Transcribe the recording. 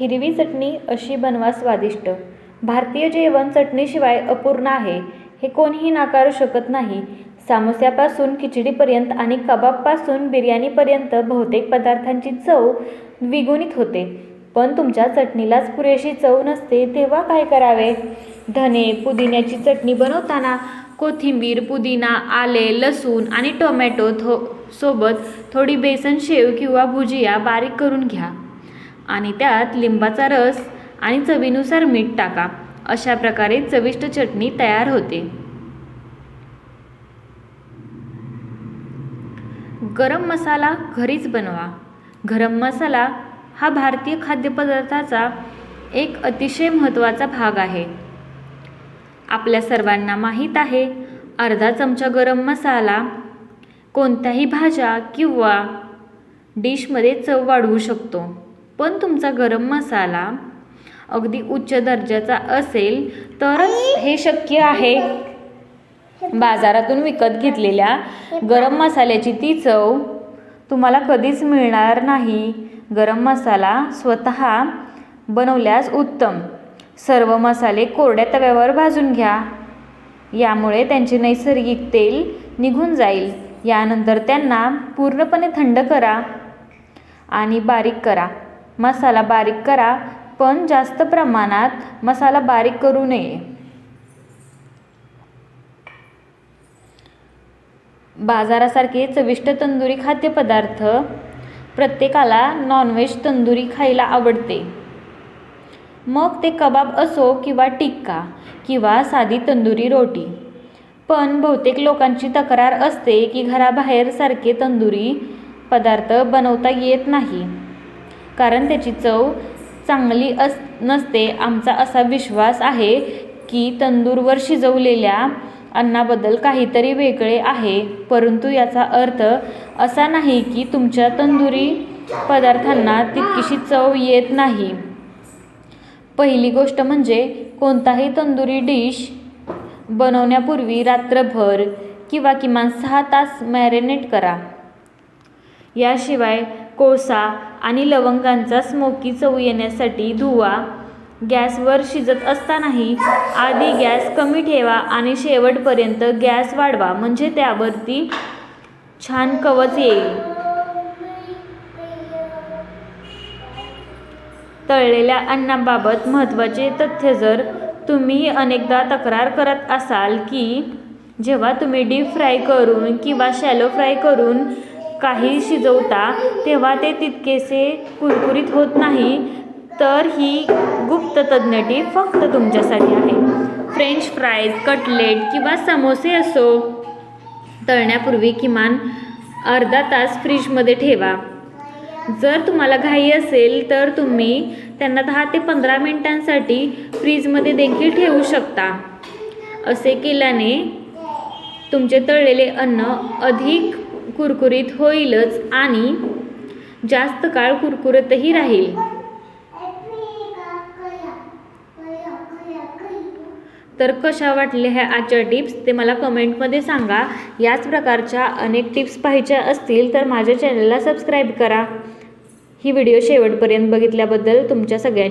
हिरवी चटणी अशी बनवा स्वादिष्ट. भारतीय जेवण चटणीशिवाय अपूर्ण आहे. हे कोणीही नाकारू शकत नाही. सामोस्यापासून खिचडीपर्यंत आणि कबाबपासून बिर्याणीपर्यंत बहुतेक पदार्थांची चव द्विगुणित होते. पण तुमच्या चटणीलाच पुरेशी चव नसते तेव्हा काय करावे? धने पुदिन्याची चटणी बनवताना कोथिंबीर पुदिना आले लसूण आणि टोमॅटो थो सोबत थोडी बेसन शेव किंवा भुजिया बारीक करून घ्या. आणि त्यात लिंबाचा रस आणि चवीनुसार मीठ टाका. अशा प्रकारे चविष्ट चटणी तयार होते. गरम मसाला घरीच बनवा. गरम मसाला हा भारतीय खाद्यपदार्थाचा एक अतिशय महत्त्वाचा भाग आहे. आपल्या सर्वांना माहीत आहे अर्धा चमचा गरम मसाला कोणत्याही भाज्या किंवा डिशमध्ये चव वाढवू शकतो. पण तुमचा गरम मसाला अगदी उच्च दर्जाचा असेल तरच हे शक्य आहे. बाजारातून विकत घेतलेल्या गरम मसाल्याची ती चव तुम्हाला कधीच मिळणार नाही. गरम मसाला स्वतः बनवल्यास उत्तम. सर्व मसाले कोरड्या तव्यावर भाजून घ्या. यामुळे त्यांचे नैसर्गिक तेल निघून जाईल. यानंतर त्यांना पूर्णपणे थंड करा आणि बारीक करा. मसाला बारीक करा पण जास्त प्रमाणात मसाला बारीक करू नये. बाजारासारखे चविष्ट तंदुरी खाद्यपदार्थ प्रत्येकाला नॉनव्हेज तंदुरी खायला आवडते. मग ते कबाब असो किंवा टिक्का किंवा साधी तंदुरी रोटी. पण बहुतेक लोकांची तक्रार असते की घराबाहेर सारखे तंदुरी पदार्थ बनवता येत नाही. कारण त्याची चव चांगली अस नसते. आमचा असा विश्वास आहे की तंदूरवर शिजवलेल्या अन्नाबद्दल काहीतरी वेगळे आहे. परंतु याचा अर्थ असा नाही की तुमच्या तंदुरी पदार्थांना तितकीशी चव येत नाही. पहिली गोष्ट म्हणजे कोणताही तंदुरी डिश बनवण्यापूर्वी रात्रभर किंवा किमान सहा तास मॅरिनेट करा. याशिवाय कोळसा आणि लवंगांचा स्मोकी चव येण्यासाठी धुवा. गॅसवर शिजत असतानाही आधी गॅस कमी ठेवा आणि शेवटपर्यंत गॅस वाढवा म्हणजे त्यावरती छान कवच येईल. तळलेल्या अन्नाबाबत महत्त्वाचे तथ्य जर तुम्ही अनेकदा तक्रार करत असाल की जेव्हा तुम्ही डीप फ्राय करून किंवा शॅलो फ्राय करून काही शिजवता तेव्हा ते तितकेसे कुरकुरीत होत नाही. तर ही गुप्त तज्ज्ञ टीप फक्त तुमच्यासाठी आहे. फ्रेंच फ्राईज कटलेट किंवा समोसे असो. तळण्यापूर्वी किमान अर्धा तास फ्रीजमध्ये ठेवा. जर तुम्हाला घाई असेल तर तुम्ही त्यांना दहा ते पंधरा मिनिटांसाठी फ्रीजमध्ये देखील ठेवू शकता. असे केल्याने तुमचे तळलेले अन्न अधिक कुरकुरीत होईलच आणि जास्त काळ कुरकुरीतही राहील. तर कशा वाटल्या ह्या आजच्या टिप्स ते मला कमेंटमध्ये सांगा. याच प्रकारच्या अनेक टिप्स पाहिजे असतील तर माझ्या चॅनलला सबस्क्राईब करा. ही व्हिडिओ शेवटपर्यंत बघितल्याबद्दल तुमच्या सगळ्यांनी